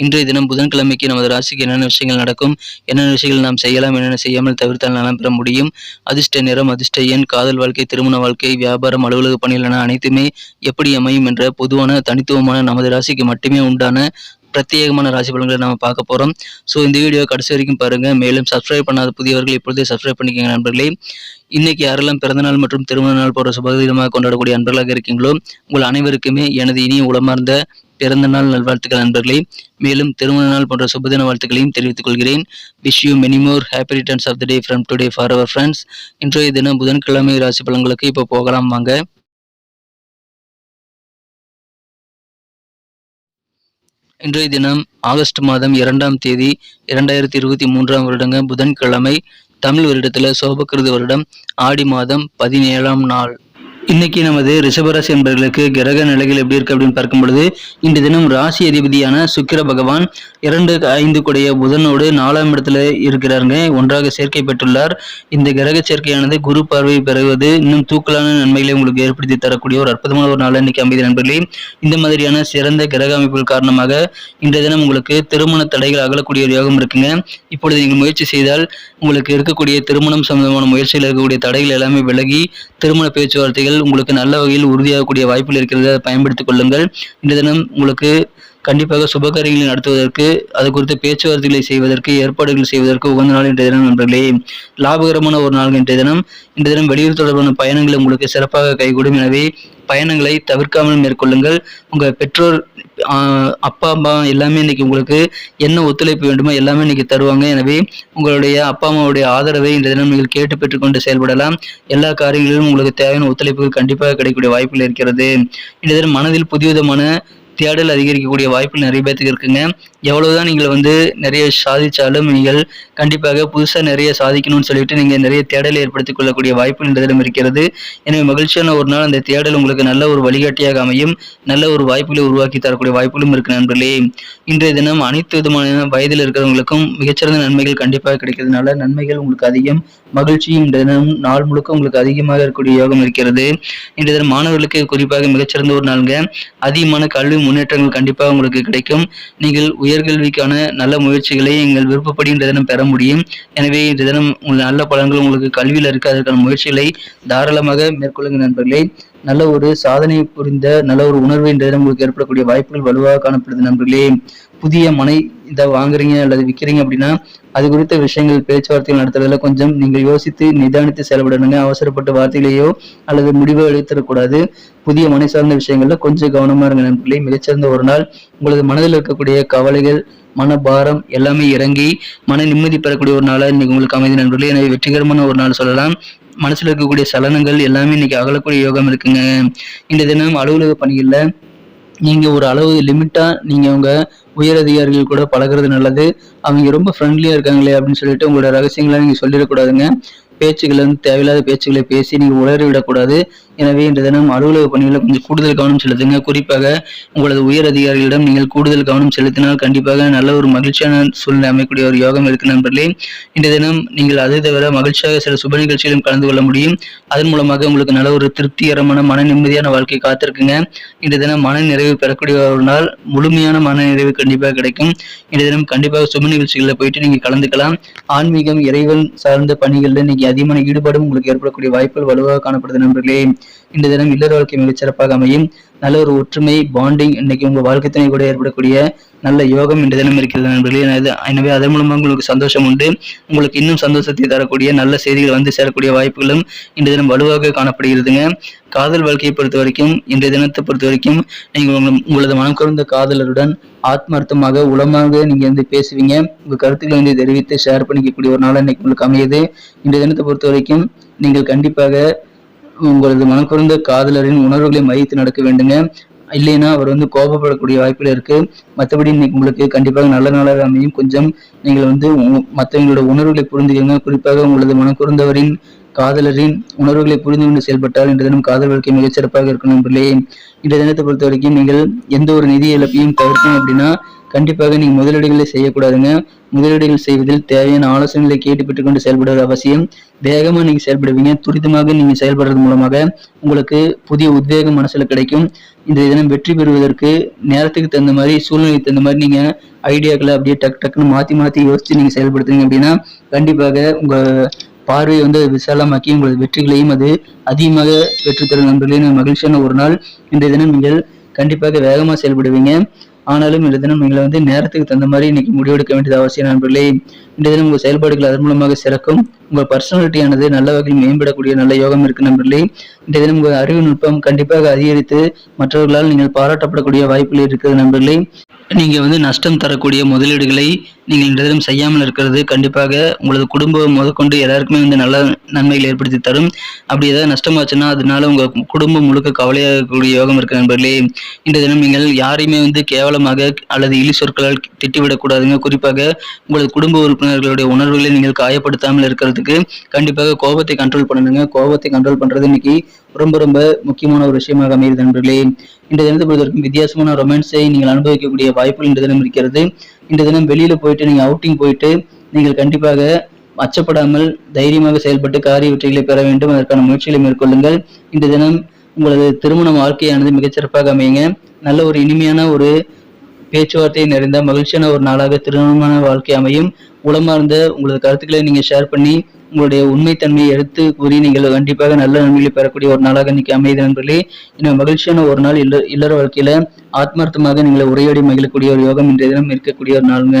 இன்றைய தினம் புதன்கிழமைக்கு நமது ராசிக்கு என்னென்ன விஷயங்கள் நடக்கும் என்னென்ன விஷயங்கள் நாம் செய்யலாம் என்னென்ன செய்யாமல் தவிர்த்தால் நலம் பெற முடியும்? அதிர்ஷ்ட நிறம் அதிர்ஷ்ட எண் காதல் வாழ்க்கை திருமண வாழ்க்கை வியாபாரம் அலுவலக பணிகள் என அனைத்துமே எப்படி அமையும் என்ற பொதுவான தனித்துவமான நமது ராசிக்கு மட்டுமே உண்டான பிரத்யேகமான ராசி பலன்களை நம்ம பார்க்க போகிறோம் ஸோ இந்த வீடியோ கடைசி வரைக்கும் பாருங்கள் மேலும் சப்ஸ்கிரைப் பண்ணாத புதியவர்கள் இப்பொழுதே சப்ஸ்கிரைப் பண்ணிக்கோங்க நண்பர்களே. இன்னைக்கு யாரெல்லாம் பிறந்தநாள் மற்றும் திருமண நாள் போன்ற சுபதினமாக கொண்டாடக்கூடிய அன்பர்களாக இருக்கீங்களோ உங்கள் அனைவருக்குமே எனது இனிய உளமார்ந்த பிறந்த நாள் நல்வாழ்த்துக்கள் நண்பர்களே. மேலும் திருமண நாள் போன்ற சுபதின வாழ்த்துக்களையும் தெரிவித்துக் கொள்கிறேன். Wish you many more happy returns of the day from today for our friends இன்றைய தினம் புதன்கிழமை ராசி பலன்களுக்கு இப்போ போகலாம் வாங்க. இன்றைய தினம் ஆகஸ்ட் மாதம் இரண்டாம் தேதி இரண்டாயிரத்தி இருபத்தி மூன்றாம் வருடங்க புதன்கிழமை தமிழ் வருடத்தில் சோபகிருத வருடம் ஆடி மாதம் பதினேழாம் நாள். இன்னைக்கு நமது ரிஷபராசி என்பவர்களுக்கு கிரக நிலைகள் எப்படி இருக்கு அப்படின்னு பார்க்கும் பொழுது இன்று தினம் ராசி அதிபதியான சுக்கிர பகவான் இரண்டு ஐந்து கூடிய புதனோடு நாலாம் இடத்துல இருக்கிறாருங்க. ஒன்றாக சேர்க்கை பெற்றுள்ளார். இந்த கிரக சேர்க்கையானது குரு பார்வை பெறுவது இன்னும் தூக்கலான நன்மைகளை உங்களுக்கு ஏற்படுத்தி தரக்கூடிய ஒரு அற்புதமான ஒரு நாள் இன்னைக்கு அமைதி நண்பர்களே. இந்த மாதிரியான சிறந்த கிரக அமைப்புகள் காரணமாக இன்றைய தினம் உங்களுக்கு திருமண தடைகள் அகலக்கூடிய ஒரு யோகம் இருக்குங்க. இப்பொழுது நீங்கள் முயற்சி செய்தால் உங்களுக்கு இருக்கக்கூடிய திருமணம் சம்பந்தமான முயற்சியில் இருக்கக்கூடிய தடைகள் எல்லாமே விலகி திருமண பேச்சுவார்த்தைகள் உங்களுக்கு நல்ல வகையில் உறுதியாகக்கூடிய வாய்ப்புகள் இருக்கிறது அதை பயன்படுத்திக் கொள்ளுங்கள். இந்த தினம் உங்களுக்கு கண்டிப்பாக சுபகாரியங்களை நடத்துவதற்கு அது குறித்த பேச்சுவார்த்தைகளை செய்வதற்கு ஏற்பாடுகள் செய்வதற்கு உகந்த நாள் இன்றைய தினம் நண்பர்களே. லாபகரமான ஒரு நாள் இன்றைய தினம். இந்த தினம் வெளியூர் தொடர்பான பயணங்கள் உங்களுக்கு சிறப்பாக கைகூடும். எனவே பயணங்களை தவிர்க்காமல் மேற்கொள்ளுங்கள். உங்கள் பெற்றோர் அப்பா அம்மா எல்லாமே இன்னைக்கு உங்களுக்கு என்ன ஒத்துழைப்பு வேண்டுமோ எல்லாமே இன்னைக்கு தருவாங்க. எனவே உங்களுடைய அப்பா அம்மாவுடைய ஆதரவை இந்த தினம் நீங்கள் கேட்டு பெற்றுக்கொண்டு செயல்படலாம். எல்லா காரியங்களிலும் உங்களுக்கு தேவையான ஒத்துழைப்புகள் கண்டிப்பாக கிடைக்கக்கூடிய வாய்ப்புகள் இருக்கிறது. இந்த தினம் மனதில் புதிய விதமான தேடல் அதிகரிக்கக்கூடிய வாய்ப்புகள் நிறைய பேர்த்துக்கு இருக்குங்க. எவ்வளவுதான் நீங்கள் வந்து நிறைய சாதிச்சாலும் நீங்கள் கண்டிப்பாக புதுசாக நிறைய சாதிக்கணும்னு சொல்லிட்டு நீங்கள் நிறைய தேடலை ஏற்படுத்திக் கொள்ளக்கூடிய வாய்ப்பு இந்த இருக்கிறது. எனவே மகிழ்ச்சியான ஒரு நாள். அந்த தேடல் உங்களுக்கு நல்ல ஒரு வழிகாட்டியாக அமையும். நல்ல ஒரு வாய்ப்புகளை உருவாக்கி தரக்கூடிய வாய்ப்புகளும் இருக்கு நண்பர்களே. இன்றைய தினம் அனைத்து விதமான வயதில் இருக்கிறவங்களுக்கும் மிகச்சிறந்த நன்மைகள் கண்டிப்பாக கிடைக்கிறதுனால நன்மைகள் உங்களுக்கு அதிகம். மகிழ்ச்சியும் இந்த தினம் நாள் முழுக்க உங்களுக்கு அதிகமாக இருக்கக்கூடிய யோகம் இருக்கிறது. இன்றைய தினம் மாணவர்களுக்கு குறிப்பாக மிகச்சிறந்த ஒரு நாளுங்க. அதிகமான கல்வி முன்னேற்றங்கள் கண்டிப்பாக உங்களுக்கு கிடைக்கும். நீங்கள் உயர்கல்விக்கான நல்ல முயற்சிகளை எங்கள் விருப்பப்படி இந்த தினம் பெற முடியும். எனவே இந்த தினம் உங்கள் நல்ல பலன்கள் உங்களுக்கு கல்வியில் இருக்க. அதற்கான முயற்சிகளை தாராளமாக மேற்கொள்ளுங்கள் நண்பர்களே. நல்ல ஒரு சாதனை புரிந்த நல்ல ஒரு உணர்வு இந்த தினம் உங்களுக்கு ஏற்படக்கூடிய வாய்ப்புகள் வலுவாக காணப்படுது நண்பர்களே. புதிய மனை இதை வாங்குறீங்க அல்லது விற்கிறீங்க அப்படின்னா அது குறித்த விஷயங்கள் பேச்சுவார்த்தைகள் நடத்துறதுல கொஞ்சம் நீங்கள் யோசித்து நிதானித்து செயல்படணுங்க. அவசரப்பட்ட வார்த்தைகளையோ அல்லது முடிவோ எடுத்துடக்கூடாது. புதிய மனை சார்ந்த விஷயங்கள்ல கொஞ்சம் கவனமா இருங்க நண்பர்களே. மிகச்சிறந்த ஒரு நாள். உங்களது மனதில் இருக்கக்கூடிய கவலைகள் மனபாரம் எல்லாமே இறங்கி மன நிம்மதி பெறக்கூடிய ஒரு நாளாக இன்னைக்கு உங்களுக்கு அமைதி நண்பர்களே. எனவே வெற்றிகரமான ஒரு நாள் சொல்லலாம். மனசுல இருக்கக்கூடிய சலனங்கள் எல்லாமே இன்னைக்கு அகலக்கூடிய யோகம் இருக்குங்க. இந்த தினம் அலுவலக பணிகளில் நீங்கள் ஒரு அளவு லிமிட்டாக நீங்கள் உங்கள் உயர் அதிகாரிகள் கூட பழகிறது நல்லது. அவங்க ரொம்ப ஃப்ரெண்ட்லியாக இருக்காங்களே அப்படின்னு சொல்லிட்டு உங்களோட ரகசியங்களை நீங்கள் சொல்லிடக்கூடாதுங்க. பேச்சுகள் வந்து தேவையில்லாத பேச்சுகளை பேசி நீங்கள் உளறி விடக்கூடாது எனவே இன்று தினம் அலுவலக பணிகளில் கொஞ்சம் கூடுதல் கவனம் செலுத்துங்க. குறிப்பாக உங்களது உயர் அதிகாரிகளிடம் நீங்கள் கூடுதல் கவனம் செலுத்தினால் கண்டிப்பாக நல்ல ஒரு மகிழ்ச்சியான சூழ்நிலை அமைக்கக்கூடிய ஒரு யோகம் இருக்கு நண்பர்களே. இன்று தினம் நீங்கள் அதை தவிர மகிழ்ச்சியாக சில சுப நிகழ்ச்சியிலும் கலந்து கொள்ள முடியும். அதன் மூலமாக உங்களுக்கு நல்ல ஒரு திருப்திகரமான மன நிம்மதியான வாழ்க்கை காத்திருக்குங்க. இன்று தினம் மன நிறைவு பெறக்கூடிய ஒரு நாள். முழுமையான மன நிறைவு கண்டிப்பாக கிடைக்கும். இன்று தினம் கண்டிப்பாக சுப நிகழ்ச்சிகளில் போயிட்டு நீங்கள் கலந்துக்கலாம். ஆன்மீகம் இறைவன் சார்ந்த பணிகளில் நீங்கள் அதிகமான ஈடுபாடும் உங்களுக்கு ஏற்படக்கூடிய வாய்ப்புகள் வலுவாக காணப்படுது நண்பர்களே. இந்த தினம் இல்லற வாழ்க்கை மிகச் சிறப்பாக அமையும். நல்ல ஒரு ஒற்றுமை பாண்டிங் இன்னைக்கு உங்க வாழ்க்கை துணை கூட ஏற்படக்கூடிய நல்ல யோகம் இந்த தினம் இருக்கிறது நண்பர்களே. எனவே அதன் மூலமாக உங்களுக்கு சந்தோஷம் உண்டு. உங்களுக்கு இன்னும் சந்தோஷத்தை தரக்கூடிய நல்ல செய்திகள் வந்து சேரக்கூடிய வாய்ப்புகளும் இந்த தினம் வலுவாக காணப்படுகிறதுங்க. காதல் வாழ்க்கையை பொறுத்த வரைக்கும் இன்றைய தினத்தை பொறுத்த வரைக்கும் நீங்க உங்களது மனம் குறைந்த காதலருடன் ஆத்மார்த்தமாக உளமாக நீங்கள் வந்து பேசுவீங்க. உங்கள் கருத்துக்களை வந்து தெரிவித்து ஷேர் பண்ணிக்கக்கூடிய ஒரு நாளாக இன்னைக்கு உங்களுக்கு அமையுது. இன்றைய தினத்தை பொறுத்த வரைக்கும் நீங்கள் கண்டிப்பாக உங்களது மனம் குறைந்த காதலரின் உணர்வுகளை மதித்து நடக்க வேண்டுங்க. இல்லைன்னா அவர் வந்து கோபப்படக்கூடிய வாய்ப்புகள் இருக்கு. மற்றபடி இன்னைக்கு உங்களுக்கு கண்டிப்பாக நல்ல நாளாக அமையும். கொஞ்சம் நீங்கள் வந்து மற்றவங்களோட உணர்வுகளை புரிஞ்சுக்கோங்க குறிப்பாக உங்களது மனக்குறந்தவரின் காதலரின் உணர்வுகளை புரிந்து கொண்டு செயல்பட்டால் இன்று தினம் காதல் வாழ்க்கை மிகச் சிறப்பாக இருக்கும் நண்பர்களே இந்த தினத்தை பொறுத்த வரைக்கும் நீங்கள் எந்த ஒரு நிதி இழப்பையும் தவிர்க்கணும் அப்படின்னா கண்டிப்பாக நீங்கள் முதலீடுகளை செய்யக்கூடாதுங்க. முதலீடுகள் செய்வதில் தேவையான ஆலோசனைகளை கேட்டு பெற்றுக்கொண்டு செயல்படுவது அவசியம். வேகமாக நீங்கள் செயல்படுவீங்க. துரிதமாக நீங்கள் செயல்படுறது மூலமாக உங்களுக்கு புதிய உத்வேகம் மனசில் கிடைக்கும். இந்த தினம் வெற்றி பெறுவதற்கு நேரத்துக்கு தகுந்த மாதிரி சூழ்நிலைக்கு தகுந்த மாதிரி நீங்க ஐடியாக்களை அப்படியே டக் டக்குன்னு மாற்றி மாற்றி யோசித்து நீங்கள் செயல்படுத்துறீங்க அப்படின்னா கண்டிப்பாக உங்க பார்வையை வந்து விசாலமாக்கி உங்களது வெற்றிகளையும் அது அதிகமாக பெற்றுத்தரும் நண்பர்களே. மகிழ்ச்சியான ஒரு நாள். இன்றைய தினம் நீங்கள் கண்டிப்பாக வேகமாக செயல்படுவீங்க. ஆனாலும் இந்த தினம் நீங்களை வந்து நேரத்துக்கு தகுந்த மாதிரி இன்னைக்கு முடிவெடுக்க வேண்டியது அவசியம் நண்பர்களே. இந்த தினம் உங்கள் செயல்பாடுகள் அதன் மூலமாக சிறக்கும். உங்கள் பர்சனாலிட்டியானது நல்ல வகையில் மேம்படக்கூடிய நல்ல யோகம் இருக்கு நண்பர்களே. இந்த தினம் உங்கள் அறிவு நுட்பம் கண்டிப்பாக அதிகரித்து மற்றவர்களால் நீங்கள் பாராட்டப்படக்கூடிய வாய்ப்புகள் இருக்குது நண்பர்களே. நீங்கள் வந்து நஷ்டம் தரக்கூடிய முதலீடுகளை நீங்கள் இந்த தினம் செய்யாமல் இருக்கிறது கண்டிப்பாக உங்களது குடும்பம் முதற்கொண்டு எல்லாருக்குமே வந்து நல்ல நன்மைகள் ஏற்படுத்தி தரும். அப்படி ஏதாவது நஷ்டமாச்சுன்னா அதனால உங்க குடும்பம் முழுக்க கவலையாகக்கூடிய யோகம் இருக்கு நண்பர்களே. இந்த தினம் நீங்கள் யாரையுமே வந்து கேவலமாக அல்லது இழி சொற்களால் திட்டிவிடக்கூடாதுங்க குறிப்பாக உங்களது குடும்ப உறுப்பினர்களுடைய உணர்வுகளை நீங்கள் காயப்படுத்தாமல் இருக்கிறதுக்கு கண்டிப்பாக கோபத்தை கண்ட்ரோல் பண்ணணுங்க கோபத்தை கண்ட்ரோல் பண்றது இன்னைக்கு ரொம்ப ரொம்ப முக்கியமான ஒரு விஷயமாக அமையுது நண்பர்களே. இந்த தினத்தை பொறுத்தவரைக்கும் வித்தியாசமான ரொமான்ஸை நீங்கள் அனுபவிக்கக்கூடிய வாய்ப்புகள் இந்த தினம் இருக்கிறது. இந்த தினம் வெளியில போயிட்டு நீங்கள் அவுட்டிங் போயிட்டு நீங்கள் கண்டிப்பாக அச்சப்படாமல் தைரியமாக செயல்பட்டு காரிய வெற்றிகளை பெற வேண்டும். அதற்கான முயற்சிகளை மேற்கொள்ளுங்கள். இந்த தினம் உங்களது திருமண வாழ்க்கையானது மிகச்சிறப்பாக அமையுங்க. நல்ல ஒரு இனிமையான ஒரு பேச்சுவார்த்தை நிறைந்த மகிழ்ச்சியான ஒரு நாளாக திருமணமான வாழ்க்கை அமையும். உளமார்ந்த உங்களது கருத்துக்களை நீங்க ஷேர் பண்ணி உங்களுடைய உண்மைத்தன்மையை எடுத்து கூறி நீங்கள் கண்டிப்பாக நல்ல நன்மைகளை பெறக்கூடிய ஒரு நாளாக இன்னைக்கு அமையுது நண்பர்களே. இன்னும் மகிழ்ச்சியான ஒரு நாள் இல்ல இல்லற வாழ்க்கையில ஆத்மார்த்தமாக நீங்களை உரையாடி மகிழக்கூடிய ஒரு யோகம் இன்றைய தினம் இருக்கக்கூடிய ஒரு நாளுங்க.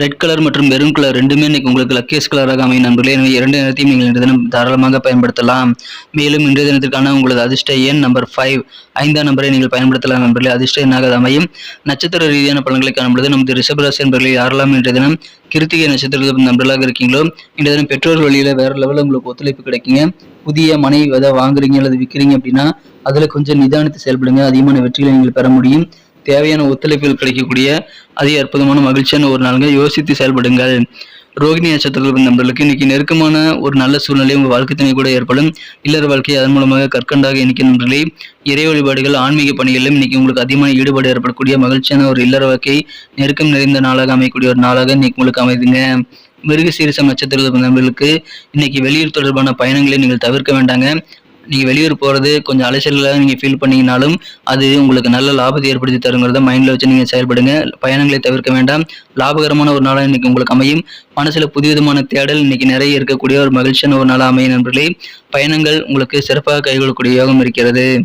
ரெட் கலர் மற்றும் மெரூன் கலர் ரெண்டுமே இன்னைக்கு உங்களுக்கு லக்கேஸ் கலராக அமையும் நண்பர்களே. எனவே இரண்டு நேரத்தையும் நீங்கள் இன்றைய தினம் தாராளமாக பயன்படுத்தலாம். மேலும் இன்றைய தினத்திற்கான உங்களது அதிர்ஷ்ட எண் நம்பர் ஃபைவ் ஐந்தாம் நம்பரை நீங்கள் பயன்படுத்தலாம் நண்பர்களே. அதிர்ஷ்ட எண்ணாக அமையும். நட்சத்திர ரீதியான பலன்களை காணும்பொழுது நமது ரிஷபராசி நண்பர்களை யாரெல்லாம் இன்றைய தினம் கிருத்திகை நட்சத்திரத்தில் நண்பர்களாக இருக்கீங்களோ இன்றைய தினம் பெற்றோர் வழியில் வேற லெவலில் உங்களுக்கு ஒத்துழைப்பு கிடைக்குங்க. புதிய மனை எதை வாங்குறீங்க அல்லது விற்கிறீங்க அப்படின்னா அதில் கொஞ்சம் நிதானித்து செயல்படுங்க. அதிகமான வெற்றிகளை நீங்கள் பெற முடியும். தேவையான ஒத்துழைப்புகள் கிடைக்கக்கூடிய அதிக அற்புதமான மகிழ்ச்சியான ஒரு நாளுங்க. யோசித்து செயல்படுங்கள். ரோகிணி நட்சத்திரத்தில் நண்பர்களுக்கு இன்னைக்கு நெருக்கமான ஒரு நல்ல சூழ்நிலை உங்கள் வாழ்க்கை துணை கூட ஏற்படும். இல்லற வாழ்க்கை அதன் மூலமாக கற்கண்டாக இன்னைக்கு நண்பர்களே இறை வழிபாடுகள் ஆன்மீக பணிகளிலும் இன்னைக்கு உங்களுக்கு அதிகமான ஈடுபாடு ஏற்படக்கூடிய மகிழ்ச்சியான ஒரு இல்லற வாழ்க்கை நெருக்கம் நிறைந்த நாளாக அமையக்கூடிய ஒரு நாளாக இன்னைக்கு உங்களுக்கு அமைதுங்க. மிருக சீரிசம் நட்சத்திரத்தில் நண்பர்களுக்கு இன்னைக்கு வெளியூர் தொடர்பான பயணங்களை நீங்கள் தவிர்க்க வேண்டாங்க. நீங்கள் வெளியூர் போகிறது கொஞ்சம் அலைச்சலாக நீங்கள் ஃபீல் பண்ணீங்கனாலும் அது உங்களுக்கு நல்ல லாபத்தை ஏற்படுத்தி தருங்கிறத மைண்டில் வச்சு நீங்கள் செயல்படுங்க. பயணங்களை தவிர்க்க வேண்டாம். லாபகரமான ஒரு நாளாக இன்றைக்கி உங்களுக்கு அமையும். மனசில் புதுவிதமான தேடல் இன்றைக்கி நிறைய இருக்கக்கூடிய ஒரு மகிழ்ச்சியான ஒரு நாளாக அமையும் நண்பர்களே. பயணங்கள் உங்களுக்கு சிறப்பாக கைகொள்ளக்கூடிய யோகம் இருக்கிறது.